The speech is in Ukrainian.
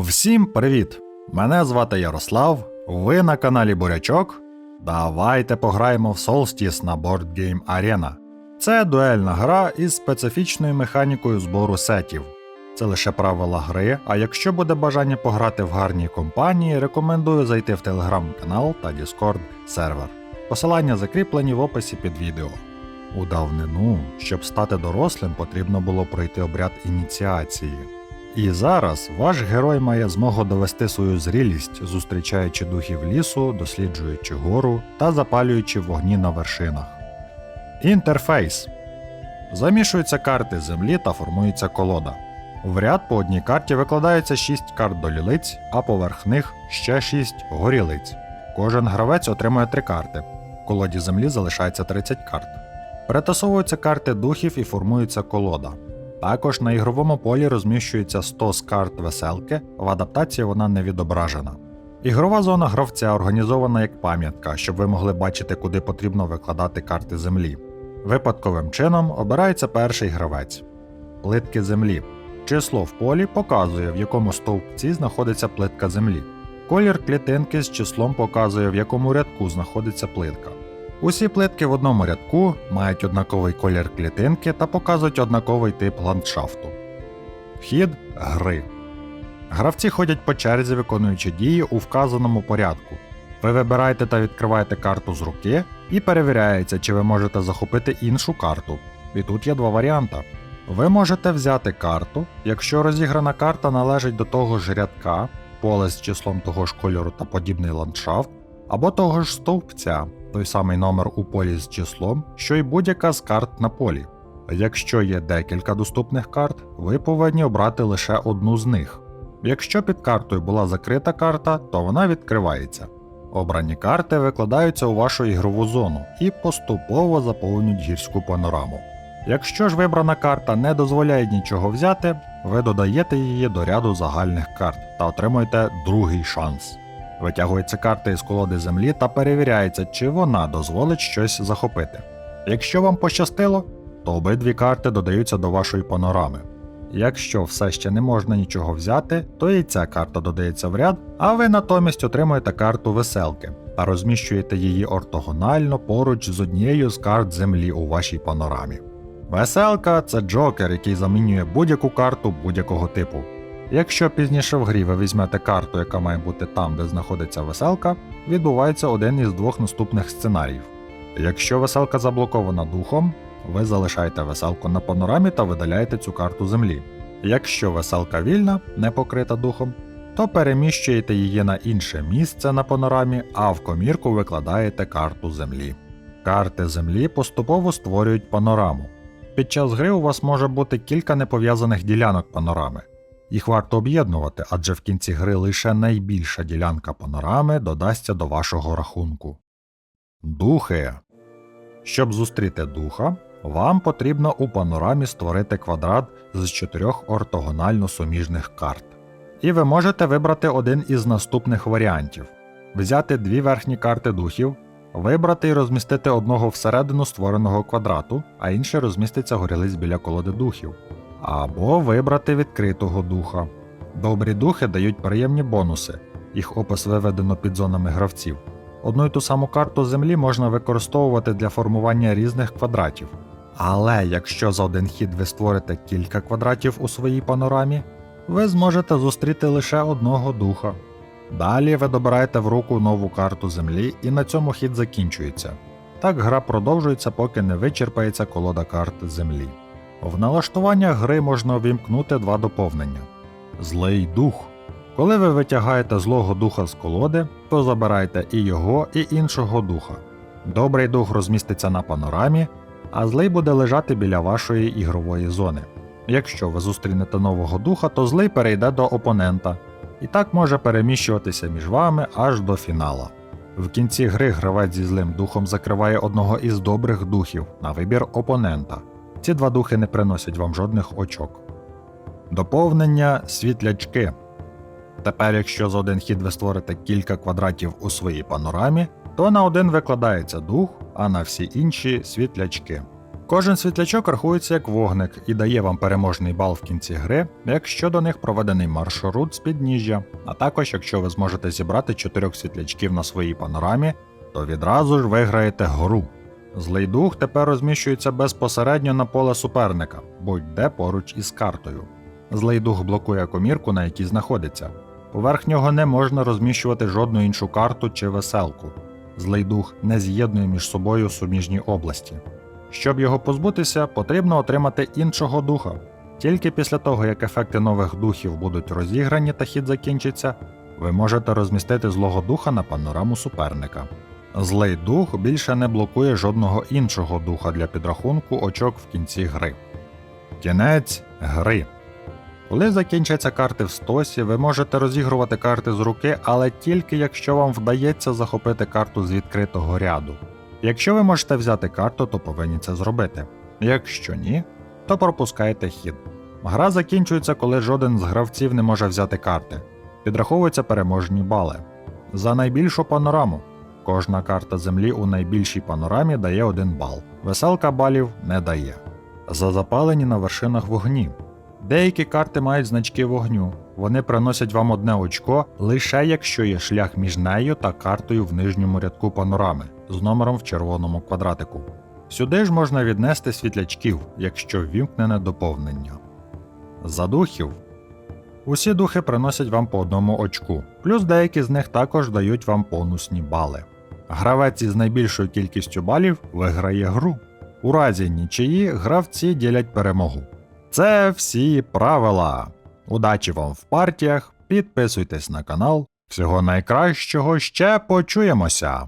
Всім привіт! Мене звати Ярослав, ви на каналі Бурячок. Давайте пограємо в Solstice на Board Game Arena. Це дуельна гра із специфічною механікою збору сетів. Це лише правила гри, а якщо буде бажання пограти в гарній компанії, рекомендую зайти в телеграм-канал та Discord сервер. Посилання закріплені в описі під відео. У давнину, щоб стати дорослим, потрібно було пройти обряд ініціації. І зараз ваш герой має змогу довести свою зрілість, зустрічаючи духів лісу, досліджуючи гору та запалюючи вогні на вершинах. Інтерфейс. Замішуються карти землі та формується колода. В ряд по одній карті викладається 6 карт до лілиць, а поверх них ще 6 горілиць. Кожен гравець отримує 3 карти. В колоді землі залишається 30 карт. Перетасовуються карти духів і формується колода. Також на ігровому полі розміщується 100 з карт веселки, в адаптації вона не відображена. Ігрова зона гравця організована як пам'ятка, щоб ви могли бачити, куди потрібно викладати карти землі. Випадковим чином обирається перший гравець. Плитки землі. Число в полі показує, в якому стовпці знаходиться плитка землі. Колір клітинки з числом показує, в якому рядку знаходиться плитка. Усі плитки в одному рядку мають однаковий колір клітинки та показують однаковий тип ландшафту. Вхід гри. Гравці ходять по черзі, виконуючи дії у вказаному порядку. Ви вибираєте та відкриваєте карту з руки і перевіряється, чи ви можете захопити іншу карту. І тут є два варіанти. Ви можете взяти карту, якщо розіграна карта належить до того ж рядка, поле з числом того ж кольору та подібний ландшафт, або того ж стовпця, той самий номер у полі з числом, що й будь-яка з карт на полі. Якщо є декілька доступних карт, ви повинні обрати лише одну з них. Якщо під картою була закрита карта, то вона відкривається. Обрані карти викладаються у вашу ігрову зону і поступово заповнюють гірську панораму. Якщо ж вибрана карта не дозволяє нічого взяти, ви додаєте її до ряду загальних карт та отримуєте другий шанс. Витягується карта із колоди землі та перевіряється, чи вона дозволить щось захопити. Якщо вам пощастило, то обидві карти додаються до вашої панорами. Якщо все ще не можна нічого взяти, то і ця карта додається в ряд, а ви натомість отримуєте карту веселки та розміщуєте її ортогонально поруч з однією з карт землі у вашій панорамі. Веселка це джокер, який замінює будь-яку карту будь-якого типу. Якщо пізніше в грі ви візьмете карту, яка має бути там, де знаходиться веселка, відбувається один із двох наступних сценаріїв. Якщо веселка заблокована духом, ви залишаєте веселку на панорамі та видаляєте цю карту землі. Якщо веселка вільна, не покрита духом, то переміщуєте її на інше місце на панорамі, а в комірку викладаєте карту землі. Карти землі поступово створюють панораму. Під час гри у вас може бути кілька непов'язаних ділянок панорами. Їх варто об'єднувати, адже в кінці гри лише найбільша ділянка панорами додасться до вашого рахунку. Духи. Щоб зустріти духа, вам потрібно у панорамі створити квадрат з чотирьох ортогонально суміжних карт. І ви можете вибрати один із наступних варіантів: взяти дві верхні карти духів, вибрати і розмістити одного всередину створеного квадрату, а інший розміститься горілиць біля колоди духів. Або вибрати відкритого духа. Добрі духи дають приємні бонуси, їх опис виведено під зонами гравців. Одну й ту саму карту землі можна використовувати для формування різних квадратів. Але якщо за один хід ви створите кілька квадратів у своїй панорамі, ви зможете зустріти лише одного духа. Далі ви добираєте в руку нову карту землі і на цьому хід закінчується. Так гра продовжується, поки не вичерпається колода карт землі. В налаштуваннях гри можна увімкнути два доповнення: Злий дух. Коли ви витягаєте злого духа з колоди, то забирайте і його, і іншого духа. Добрий дух розміститься на панорамі, а злий буде лежати біля вашої ігрової зони. Якщо ви зустрінете нового духа, то злий перейде до опонента, і так може переміщуватися між вами аж до фінала. В кінці гри гравець зі злим духом закриває одного із добрих духів на вибір опонента. Ці два духи не приносять вам жодних очок. Доповнення світлячки. Тепер, якщо за один хід ви створите кілька квадратів у своїй панорамі, то на один викладається дух, а на всі інші світлячки. Кожен світлячок рахується як вогник і дає вам переможний бал в кінці гри, якщо до них проведений маршрут з підніжжя, а також якщо ви зможете зібрати чотирьох світлячків на своїй панорамі, то відразу ж виграєте гру. Злий дух тепер розміщується безпосередньо на поле суперника, будь-де поруч із картою. Злий дух блокує комірку, на якій знаходиться. Поверх нього не можна розміщувати жодну іншу карту чи веселку. Злий дух не з'єднує між собою суміжні області. Щоб його позбутися, потрібно отримати іншого духа. Тільки після того, як ефекти нових духів будуть розіграні та хід закінчиться, ви можете розмістити злого духа на панораму суперника. Злий дух більше не блокує жодного іншого духа для підрахунку очок в кінці гри. Кінець гри. Коли закінчаться карти в стосі, ви можете розігрувати карти з руки, але тільки якщо вам вдається захопити карту з відкритого ряду. Якщо ви можете взяти карту, то повинні це зробити. Якщо ні, то пропускаєте хід. Гра закінчується, коли жоден з гравців не може взяти карти. Підраховуються переможні бали. За найбільшу панораму. Кожна карта землі у найбільшій панорамі дає один бал. Веселка балів не дає. За запалені на вершинах вогні. Деякі карти мають значки вогню. Вони приносять вам одне очко лише якщо є шлях між нею та картою в нижньому рядку панорами з номером в червоному квадратику. Сюди ж можна віднести світлячків, якщо ввімкнене доповнення. За духів. Усі духи приносять вам по одному очку, плюс деякі з них також дають вам бонусні бали. Гравець із найбільшою кількістю балів виграє гру. У разі нічиї гравці ділять перемогу. Це всі правила. Удачі вам в партіях, підписуйтесь на канал. Всього найкращого ще почуємося!